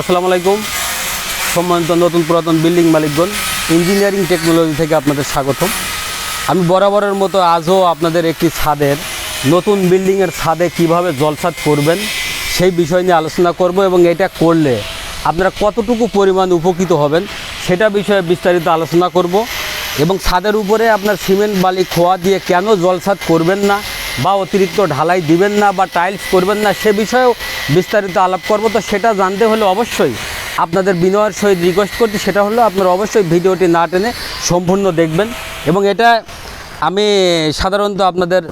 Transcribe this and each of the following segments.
আসসালামু আলাইকুম। সম্মানিত নতুন পুরাতন বিল্ডিং মালিকগণ, ইঞ্জিনিয়ারিং টেকনোলজি থেকে আপনাদের স্বাগতম। আমি বরাবরের মতো আজও আপনাদের একটি ছাদের, নতুন বিল্ডিংয়ের ছাদে কীভাবে জলসাদ করবেন সেই বিষয় নিয়ে আলোচনা করব এবং এটা করলে আপনারা কতটুকু পরিমাণ উপকৃত হবেন সেটা বিষয়ে বিস্তারিত আলোচনা করব এবং ছাদের উপরে আপনার সিমেন্ট, বালি, খোয়া দিয়ে কেন জলসাদ করবেন না বা অতিরিক্ত ঢালাই দিবেন না বা টাইলস করবেন না, সে বিষয়েও বিস্তারিত আলাপ করব। তো সেটা জানতে হলে অবশ্যই আপনাদের বিনয়ের সহিত রিকোয়েস্ট করছি। সেটা হলো আপনারা অবশ্যই ভিডিওটি না টেনে সম্পূর্ণ দেখবেন এবং এটা আমি সাধারণত আপনাদের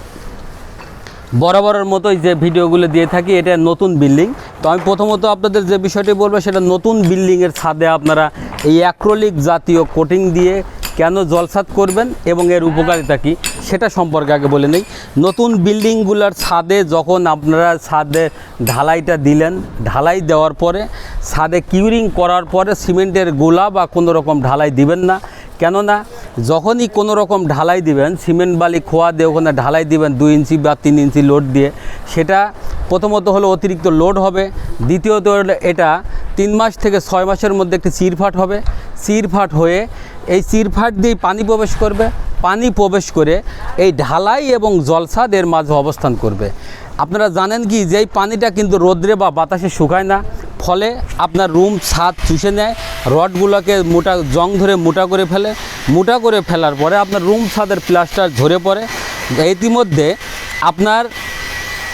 বরাবরের মতোই যে ভিডিওগুলো দিয়ে থাকি, এটা নতুন বিল্ডিং তো আমি প্রথমত আপনাদের যে বিষয়টি বলব, সেটা নতুন বিল্ডিংয়ের ছাদে আপনারা এই অ্যাক্রোলিক জাতীয় কোটিং দিয়ে কেন জলসাদ করবেন এবং এর উপকারিতা কী? সেটা সম্পর্কে আগে বলে নেই। নতুন বিল্ডিংগুলোর ছাদে যখন আপনারা ছাদে ঢালাইটা দিলেন, ঢালাই দেওয়ার পরে, ছাদে কিউরিং করার পরে সিমেন্টের গোলা বা কোনো রকম ঢালাই দিবেন না। কেননা, যখনই কোনো রকম ঢালাই দিবেন, সিমেন্ট বালি খোয়া দিয়ে ওখানে ঢালাই দিবেন দুই ইঞ্চি বা তিন ইঞ্চি লোড দিয়ে, সেটা প্রথমত হলো অতিরিক্ত লোড হবে। দ্বিতীয়ত হলো এটা তিন মাস থেকে ছয় মাসের মধ্যে একটি চিরফাট হবে। চিরফাট হয়ে এই চিরফাট দিয়ে পানি প্রবেশ করবে। পানি প্রবেশ করে এই ঢালাই এবং জলসাদ এর মাঝে অবস্থান করবে। আপনারা জানেন কি যে এই পানিটা কিন্তু রোদ্রে বা বাতাসে শুকায় না, ফলে আপনার রুম, ছাদ চুষে নেয়, রডগুলোকে মোটা, জং ধরে মোটা করে ফেলে। মোটা করে ফেলার পরে আপনার রুম, ছাদের প্লাস্টার ঝরে পড়ে। ইতিমধ্যে আপনার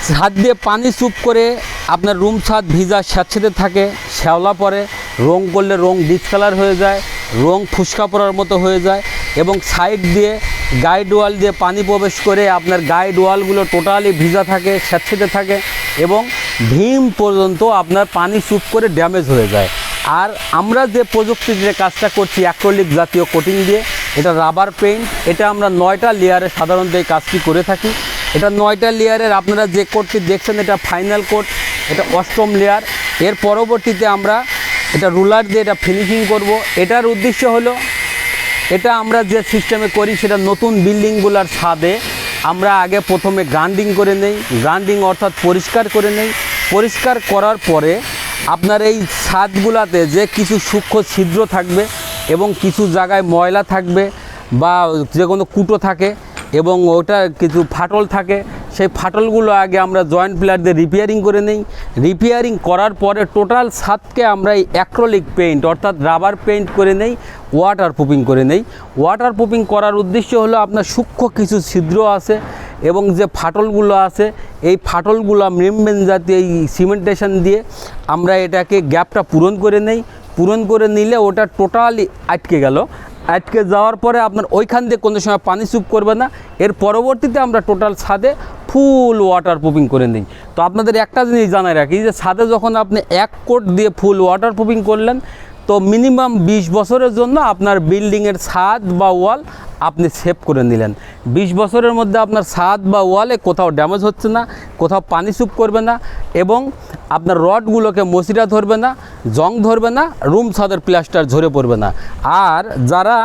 ছাদ দিয়ে পানি চুপ করে আপনার রুম ছাদ ভিজা স্যাঁতসেঁতে থাকে, শ্যাওলা পরে রং করলে রং ডিসকালার হয়ে যায়, রং ফুসকা পড়ার মতো হয়ে যায় এবং সাইড দিয়ে গাইড ওয়াল দিয়ে পানি প্রবেশ করে আপনার গাইড ওয়ালগুলো টোটালি ভিজা থাকে, স্যাঁতসেঁতে থাকে এবং ভীম পর্যন্ত আপনার পানি চুপ করে ড্যামেজ হয়ে যায়। আর আমরা যে প্রযুক্তির যে কাজটা করছি অ্যাক্রোলিক জাতীয় কোটিং দিয়ে, এটা রাবার পেইন্ট এটা আমরা নয়টা লেয়ারে সাধারণত এই কাজটি করে থাকি। এটা নয়টা লেয়ারের আপনারা যে কোটটি দেখছেন, এটা ফাইনাল কোট এটা অষ্টম লেয়ার এর পরবর্তীতে আমরা এটা রুলার দিয়ে এটা ফিনিশিং করব। এটার উদ্দেশ্য হলো, এটা আমরা যে সিস্টেমে করি সেটা নতুন বিল্ডিংগুলোর ছাদে আমরা আগে প্রথমে গ্রান্ডিং করে নেই। গ্রান্ডিং অর্থাৎ পরিষ্কার করে নেই। পরিষ্কার করার পরে আপনার এই ছাদগুলাতে যে কিছু সূক্ষ্ম ছিদ্র থাকবে এবং কিছু জায়গায় ময়লা থাকবে বা যে কোনো কুটো থাকে এবং ওটা কিছু ফাটল থাকে সেই ফাটলগুলো আগে আমরা জয়েন্ট প্লেয়ার দিয়ে রিপেয়ারিং করে নেই। রিপেয়ারিং করার পরে টোটাল ছাদকে আমরা এই অ্যাক্রোলিক পেইন্ট অর্থাৎ রাবার পেইন্ট করে নেই ওয়াটার প্রুফিং করে নেই। ওয়াটার প্রুফিং করার উদ্দেশ্য হলো আপনার সূক্ষ্ম কিছু ছিদ্র আছে এবং যে ফাটলগুলো আছে, এই ফাটলগুলো মেমবেন জাতীয় এই সিমেন্টেশন দিয়ে আমরা এটাকে গ্যাপটা পূরণ করে নেই। পূরণ করে নিলে ওটা টোটালি আটকে গেল। আটকে যাওয়ার পরে আপনার ওইখান দিয়ে কোনো সময় পানি চুপ করবে না। এর পরবর্তীতে আমরা টোটাল ছাদে ফুল ওয়াটার প্রুফিং করে নিই তো আপনাদের একটা জিনিস জানাই রাখি, যে ছাদে যখন আপনি এক কোট দিয়ে ফুল ওয়াটার প্রুফিং করলেন, তো মিনিমাম বিশ বছরের জন্য আপনার বিল্ডিংয়ের ছাদ বা ওয়াল আপনি সেভ করে নিলেন। বিশ বছরের মধ্যে আপনার ছাদ বা ওয়ালে কোথাও ড্যামেজ হচ্ছে না, কোথাও পানি চুপ করবে না, এবং আপনার রডগুলোকে মশিরা ধরবে না, জং ধরবে না রুম ছাদের প্লাস্টার ঝরে পড়বে না। আর যারা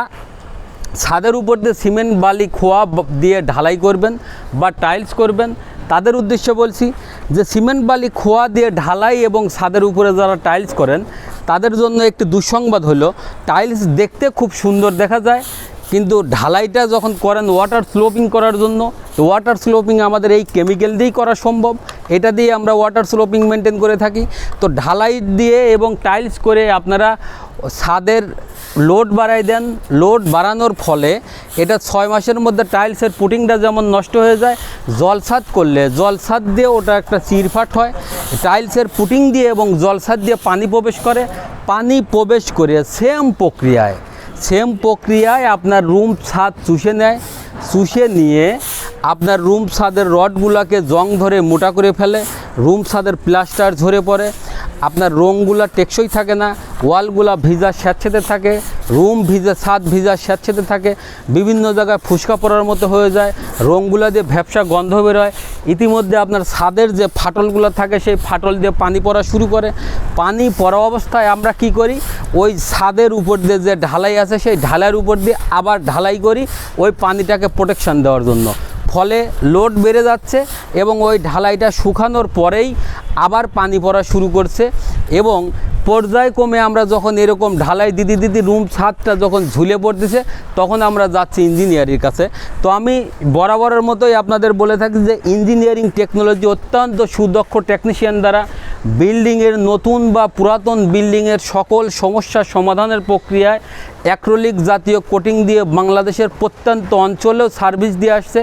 ছাদের উপর দিয়ে সিমেন্ট, বালি, খোয়া দিয়ে ঢালাই করবেন বা টাইলস করবেন। তাদের উদ্দেশ্যে বলছি যে সিমেন্ট, বালি, খোয়া দিয়ে ঢালাই এবং ছাদের উপরে যারা টাইলস করেন, তাদের জন্য একটি দুঃসংবাদ হলো, টাইলস দেখতে খুব সুন্দর দেখা যায়। কিন্তু ঢালাইটা যখন করেন ওয়াটার স্লোপিং করার জন্য, তো ওয়াটার স্লোপিং আমাদের এই কেমিক্যাল দিয়েই করা সম্ভব। এটা দিয়ে আমরা ওয়াটার স্লোপিং মেনটেন করে থাকি। তো ঢালাই দিয়ে এবং টাইলস করে আপনারা ছাদের লোড বাড়াই দেন। লোড বাড়ানোর ফলে এটা ছয় মাসের মধ্যে টাইলসের পুটিংটা যেমন নষ্ট হয়ে যায় জলসাদ করলে জলসাদ দিয়ে ওটা একটা চিরফাট হয়। টাইলসের পুটিং দিয়ে এবং জলসাদ দিয়ে পানি প্রবেশ করে। পানি প্রবেশ করে সেম প্রক্রিয়ায় সেম প্রক্রিয়ায় আপনার রুম ছাদ চুষে নেয়, চুষে নিয়ে আপনার রুম ছাদের রডগুলোকে জং ধরে মোটা করে ফেলে, রুম ছাদের প্লাস্টার ঝরে পড়ে আপনার রঙগুলো টেকসই থাকে না, ওয়ালগুলা ভিজা স্যাঁতসেঁতে থাকে, রুম ভিজা, ছাদ ভিজা স্যাঁতসেঁতে থাকে, বিভিন্ন জায়গায় ফুসকা পড়ার মতো হয়ে যায় রঙগুলো দিয়ে ভ্যাবসা গন্ধ বেরোয় ইতিমধ্যে আপনার ছাদের যে ফাটলগুলো থাকে, সেই ফাটল দিয়ে পানি পড়া শুরু করে। পানি পড়া অবস্থায় আমরা কি করি? ওই ছাদের উপর দিয়ে যে ঢালাই আছে, সেই ঢালাইয়ের উপর দিয়ে আবার ঢালাই করি ওই পানিটাকে প্রোটেকশান দেওয়ার জন্য। ফলে লোড বেড়ে যাচ্ছে এবং ওই ঢালাইটা শুকানোর পরেই আবার পানি পড়া শুরু করছে এবং পর্যায়ক্রমে আমরা যখন এরকম ঢালাই দিদি দিদি রুম ছাদটা যখন ঝুলে পড়তেছে, তখন আমরা যাচ্ছি ইঞ্জিনিয়ারির কাছে। তো আমি বরাবরের মতোই আপনাদের বলে থাকি যে ইঞ্জিনিয়ারিং টেকনোলজি অত্যন্ত সুদক্ষ টেকনিশিয়ান দ্বারা বিল্ডিংয়ের নতুন বা পুরাতন বিল্ডিংয়ের সকল সমস্যার সমাধানের প্রক্রিয়ায় অ্যাক্রোলিক জাতীয় কোটিং দিয়ে বাংলাদেশের প্রত্যন্ত অঞ্চলেও সার্ভিস দিয়ে আসছে।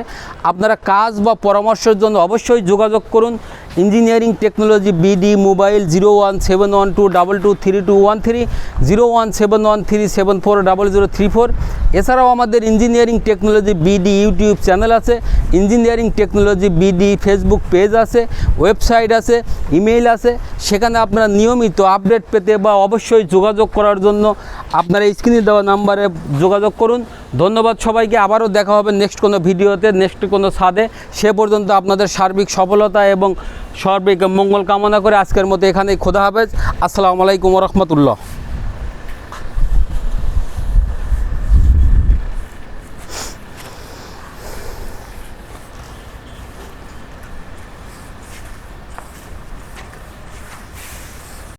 আপনারা কাজ বা পরামর্শের জন্য অবশ্যই যোগাযোগ করুন। Engineering technology BD mobile zero one seven one two double two three two one three, zero one seven one three seven four double zero three four. এছাড়াও আমাদের engineering technology BD YouTube channel আছে। Engineering technology BD Facebook page আছে, website আছে, email আছে। সেখানে আপনারা নিয়মিত update পেতে বা অবশ্যই যোগাযোগ করার জন্য আপনারা স্ক্রিনে দেওয়া নাম্বারে যোগাযোগ করুন। ধন্যবাদ সবাইকে। আবারও দেখা হবে নেক্সট কোনো ভিডিওতে, নেক্সট কোনো ছাদে। সে পর্যন্ত আপনাদের সার্বিক সফলতা এবং সার্বিক মঙ্গল কামনা করে আজকের মতো এখানেই খোদা হাফেজ। আসসালামু আলাইকুম রহমতুল্লাহ।